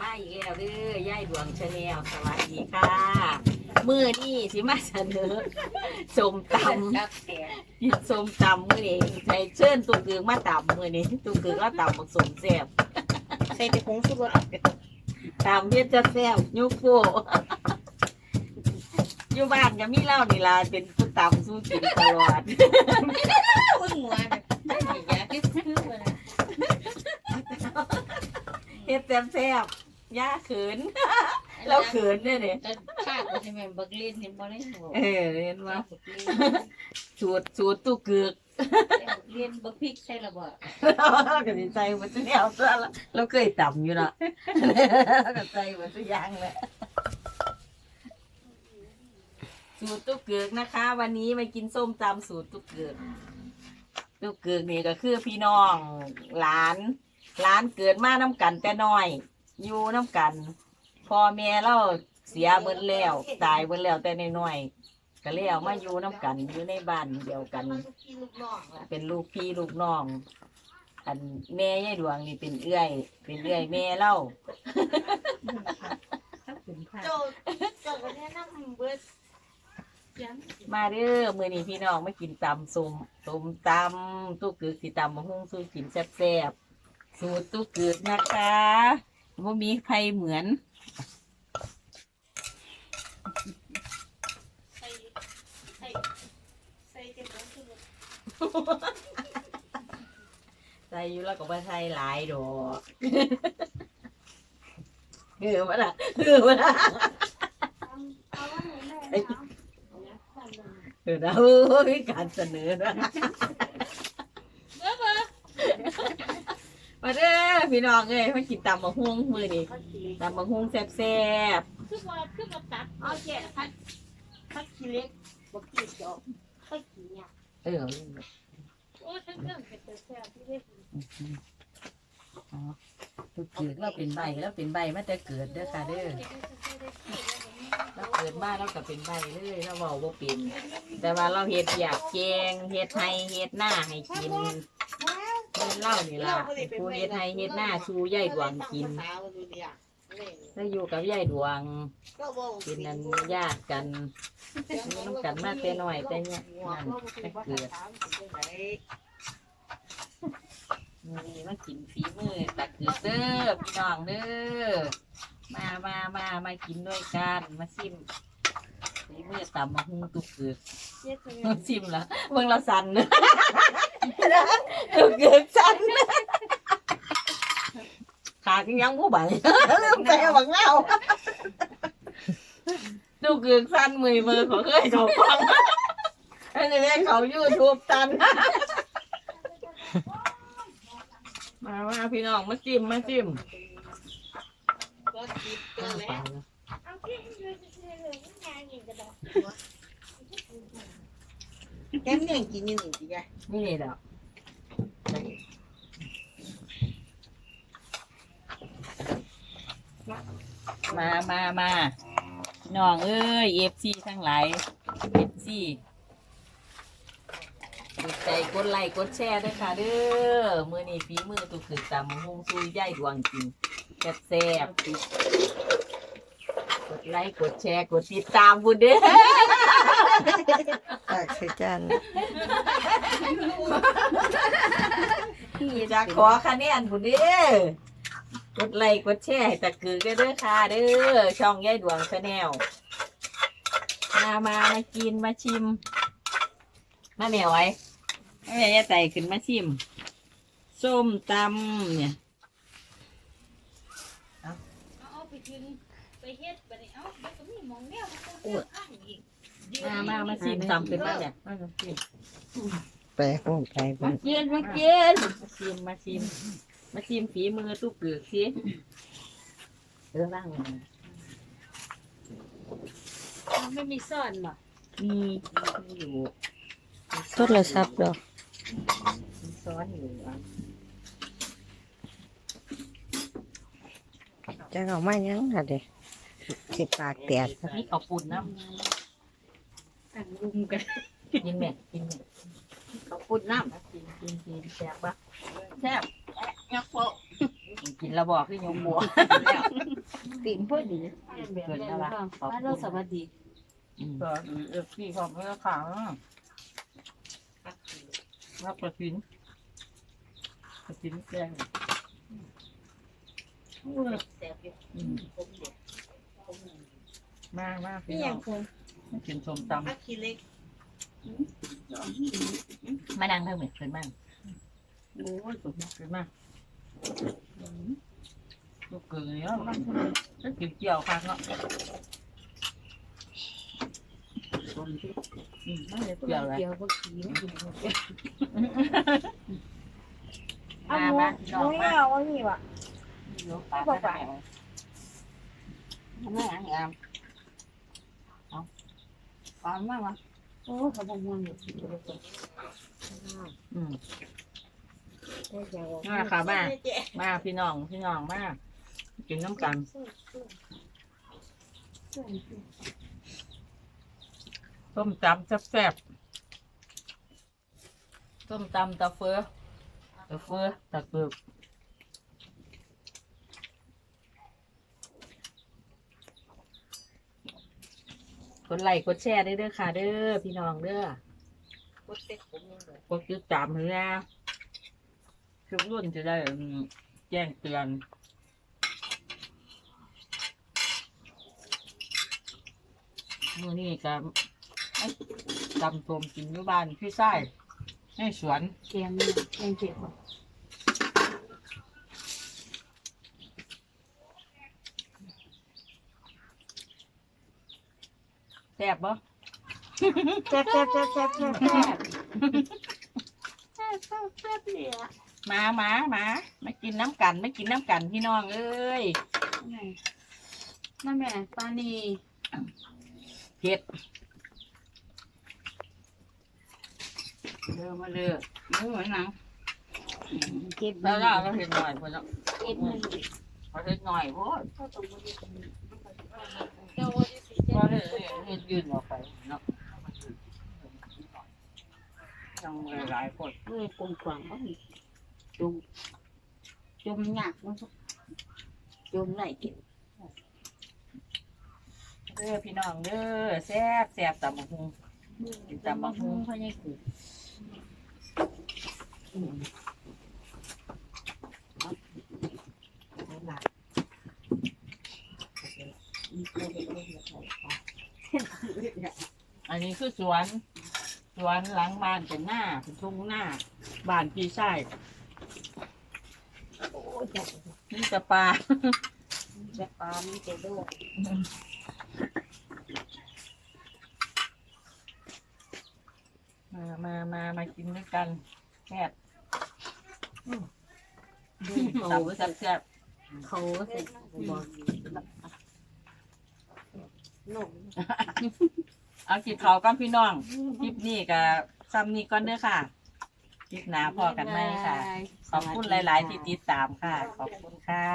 มาอีกแล้วเด้อย่ายดวงชาแนลสวัสดีค่ะมื้อนี้สิมาเสนอสมตำกินสมตำมื้อนี้ใส่เชิญตุกเกืองมาตำมื้อนี้ตุกเกืองก็ตำบักสมแซ่บใส่แต่ผงชูรสตำเฮ็ดจะแซ่บยุกโฟอยู่บ้านก็มีเล้านี่ล่ะเป็นผู้ตำสู้กินตลอดหัว เฮ็ดแซ่บๆย่าเขิน เราเขินเนี่ยเนี่ยแต่ชาติใช่ไหมบักเล่นนี่บ่ได้หัวเออเห็นว่าบักเล่นสูตรสูตรตุกเกือกบักเล่นบักพริกใช่ละบ่ก็สิใจมันจะแนวซะละเราเคยต่ำอยู่เนาะก็ใจมันจะยังแหละสูตรตุ๊กเกือกนะคะ วันนี้มากินส้มตำสูตรตุ๊กเกือกตุ๊กเกือกนี่ก็คือพี่น้องหลาน หลานเกิดมาน้ำกันแต่น้อย อยู่น้ำกันพ่อแม่เราเสียเบิดแล้ว ตายเบิดแล้วแต่น้อยๆก็เลยเอามาอยู่น้ำกันอยู่ในบ้านเดียวกัน เป็นลูกพี่ลูกน้อง อันแม่ยายดวงนี่เป็นเอื้อย เป็นเอื้อยแม่เล่าถ้าถึงผ่าโจโจก็แนะนำเบิร์ดยังมาเด้อมื้อนี้พี่น้องมากินตำส้มส้มตำตู้กึกสิตำมะฮุ่งสู้กินแซ่บๆ สูตรตู้กึกนะคะว่ามีใครเหมือนใส่ใส่ใส่เต็มที่สุดใส่อยู่แล้วก็บ่ใส่หลายดอกเออวะล่ะเออวะล่ะเอาว่าหนูแม่นะเออนะโอ้ยการเสนอนะ เบิร์ดเบิร์ด มาเด้อพี่น้องเอ้ยมากินตำมะฮุ่งมื้อนี้ตำมะฮุ่งแซ่บๆคือว่าคือว่าตัดเอาแจกพัดพัดขี้เล็กบอกขี้เจาะพัดขี้เนี่ยเออโอ้ทั้งเรื่องเป็นตัวแซ่บที่เล็กทุกเกิดเราเป็นใบแล้วเป็นใบมาแต่เกิดเด้อค่ะเด้อเราเกิดมาเราก็เป็นใบเลยเราเว้าบ่เป็นแต่ว่าเราเฮ็ดอยากแกงเฮ็ดให้เฮ็ดหน้าให้กิน เฮ็ดเหล้านี่ล่ะผู้เฮ็ดให้เฮ็ดหน้าชูยายดวงกินแล้วอยู่กับยายดวงเป็นนันญาติกันอยู่น้ำกันมาแต่น้อยแต่เนี่ยนั่นแต่เกิดมื้อนี้มากินฝีมือตักเกิดเด้อพี่น้องเด้อมามามามากินด้วยกันมาซิมฝีมือตำมะฮุ่งตุกเกือกมาซิมละเบิ่งเราสั่นเด้อ ตุกเกือกสั่นขากินยังผู้ใบลืมไปเอาบักเงาตุกเกือกสั่นมือมือเขาเคยเขาฟังอันนี้เขายูทูบสั่นมาว่าพี่น้องมาจิ้มมาจิ้มก็ติดตัวแล้วเอาที่เลยเลยงานยิงกระดาษแก้มเนี่ยกินนี่นี่สิยายนี่เด้อ มามามาพี่น้องเอ้ยเอฟซีทั้งหลายเอฟซีกดใจกดไลค์กดแชร์ด้วยค่ะเด้อมือนี้ฝีมือตุกคือตำหงซุยย่ายดวงกินแซ่บๆกดไลค์กดแชร์กดติดตามบุญเด้อปากใส่จานจะขอคะแนนผู้เด้อ กดไลค์กดแชร์ให้ตะกือกันเด้อค่ะ เด้อช่องยายดวงชาแนลมามามากินมาชิม มาแม่ไว้ให้แม่ยายไต่ขึ้นมาชิม ส้มตำเนี่ยเอาไปกินไปเฮ็ดไปเอาไปก็มีมองแนวมันข้างอีกมามามาชิมตำขึ้นมาเนี่ยมาชิมแปลห้องไทยมากินมากินมาชิมมาชิม มาชิมฝีมือตุ๊กเกือกสิเออบ้างไม่มีซ่อนบ่มีมีอยู่โทรศัพท์เหรอมีซ้อนอยู่อะจะเอามายังค่ะเด็กสิปากแตกมีข้าวปุ้นน้ตั้งรุมกันำกินแม่กินแม่ข้าวปุ้นน้ำกินกินกินแซ่บปะแซ่บ งักโปะกินระบอกที่ยงบัวตีนพอดีเกิดอะไรล่ะขอบคุสวัสดีเออเออพี่ขอบคุอขาะรับประสินประสินแกงมากมากพี่น้องกินชมตำมะนางเท่าเหมือนเพื่อนบ้าง โอ้ยสุดมากเลยมากลูกเกลือเนี้ยมันจะกินเกี่ยวค่ะเนาะอืมไม่ได้เกี่ยวเลยเกี่ยวกับขี้ไม่กินเอามาหมูมาหน้องมามูไม่เอาว่ามีวะยกปากมาได้มาหยังเอาเอาปานมากวะโอ้เขาบอกว่าอยู่อืมได้ยัง มาค่ะ มาไม่เจ๊มาพี่น้องพี่น้องมากินน้ำกันส้มตำแซ่บๆส้มตำตะเฟือตะเฟือตะเกือบกดไลค์กดแชร์ได้เด้อค่ะ เด้อพี่น้องเด้อกดเต็กผมยังเลยกดติดตามให้นะ ทุกรุ่นจะได้อืมแจ้งเตือน มื่อนี้ก็ตำส้มกินอยู่บ้านพี่ไส้ให้สวนแกงนี่แกงเจ็บแซ่บบ่แซ่บแซ่บแซ่บแซ่บแซ่บแซ่บ แซ่บแซ่บเนี่ยมามามามากินน้ำกันมากินน้ำกันพี่น้องเอ้ยนั่นแม่ปานีเผ็ดเดินมาเลยมือเหมือนหนังเก็บแล้วเราก็เห็ดหน่อยพอเนาะเก็บมือพอเห็ดหน่อยพอเจ้าว่าจะสีพอเจ๊เห็ดเห็ดยืนออกไปเนาะ ยังหลายๆคนมือกลมกล่อมบ้างจมจมหนักมั้งจมไหลกินเด้อพี่น้องเด้อแซ่บแซ่บตำบักหุ่งกินตำบักหุ่งเขายังคืออันนี้คือสวน สวนหลังบ้านเป็นหน้าเป็นทุ่งหน้าบ้านพี่ชายโอ้ยจับนี่จะปลาจับปลามันจะด้วยมามามามากินด้วยกันแซ่บอืมตำแซ่บแซ่บเขาเสร็จบอกหนุ่ม เอากินเขาวกันพี่น้อง คลิปนี้กับซ้ำนี้ก่อนเด้อค่ะ คลิปหนาพอกันไหมค่ะ ขอบคุณหลาย ๆ ที่ติดตามค่ะ ขอบคุณค่ะ